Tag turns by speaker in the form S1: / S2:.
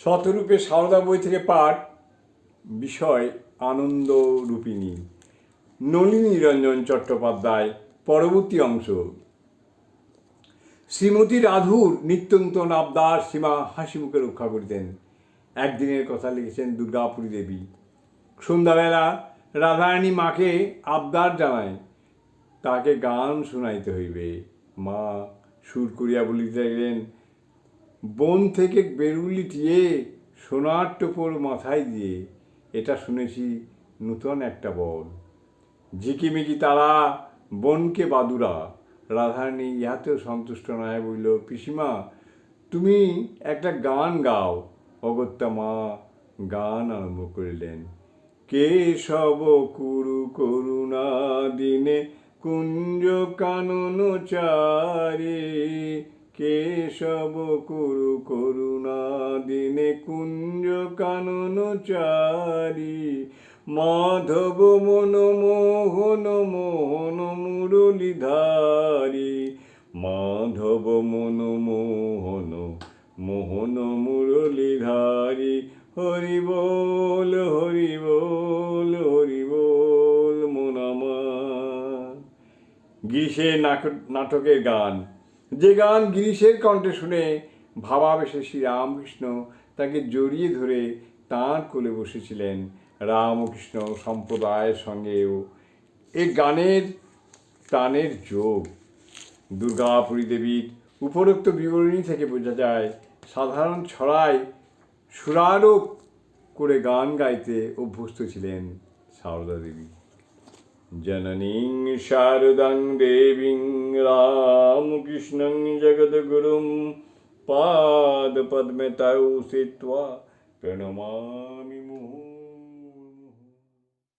S1: শতরূপে সারদা বই থেকে পাঠ, বিষয় আনন্দ রূপিণী নলিনী রঞ্জন চট্টোপাধ্যায়, পরবর্তী অংশ। শ্রীমতী রাধুর নিত্যন্তন আবদার সীমা হাসি মুখে রক্ষা করিতেন। একদিনের কথা লিখেছেন দুর্গাপুরী দেবী। সন্ধ্যাবেলা রাধারানী মাকে আবদার জানায়, তাকে গান শোনাইতে হইবে। মা সুর করিয়া বলিতে গেলেন বন থেকে বেরুলি টিয়ে সোনার টোপর মাথায় দিয়ে, এটা শুনেছি নূতন একটা বল ঝিকিমিকি তারা, বনকে বাদুরা। রাধারানী ইহাতেও সন্তুষ্ট নয় বলল, পিসিমা, তুমি একটা গান গাও। অগত্যা মা গান আরম্ভ করিলেন। কে সব কুরু করুণা দিনে কুঞ্জ কানন চারে কে সব কুরু করুণা দিনে কুঞ্জ কানন চারি। মাধব মন মোহন মোহন মুরলীধারী মাধব মন মোহন মোহন মুরলীধারী হরি বল হরি বল হরি বল মোনামা নাক- নাটকের গান। যে গান গিরিশের কণ্ঠে শুনে ভাবাবেশে শ্রী রামকৃষ্ণ তাকে জড়িয়ে ধরে তাঁর কোলে বসেছিলেন রামকৃষ্ণ সম্প্রদায়ের সঙ্গেও। এ গানের প্রাণের যোগ। দুর্গাপুরী দেবীর উপরোক্ত বিবরণী থেকে বোঝা যায়, সাধারণ ছড়ায় সুরারোপ করে গান গাইতে অভ্যস্ত ছিলেন সারদা দেবী। জননীং শারদাং দেবীং रामकृष्णं जगद्गुरुं पादपद्मतौ स्थित्वा प्रणमामि मुहुः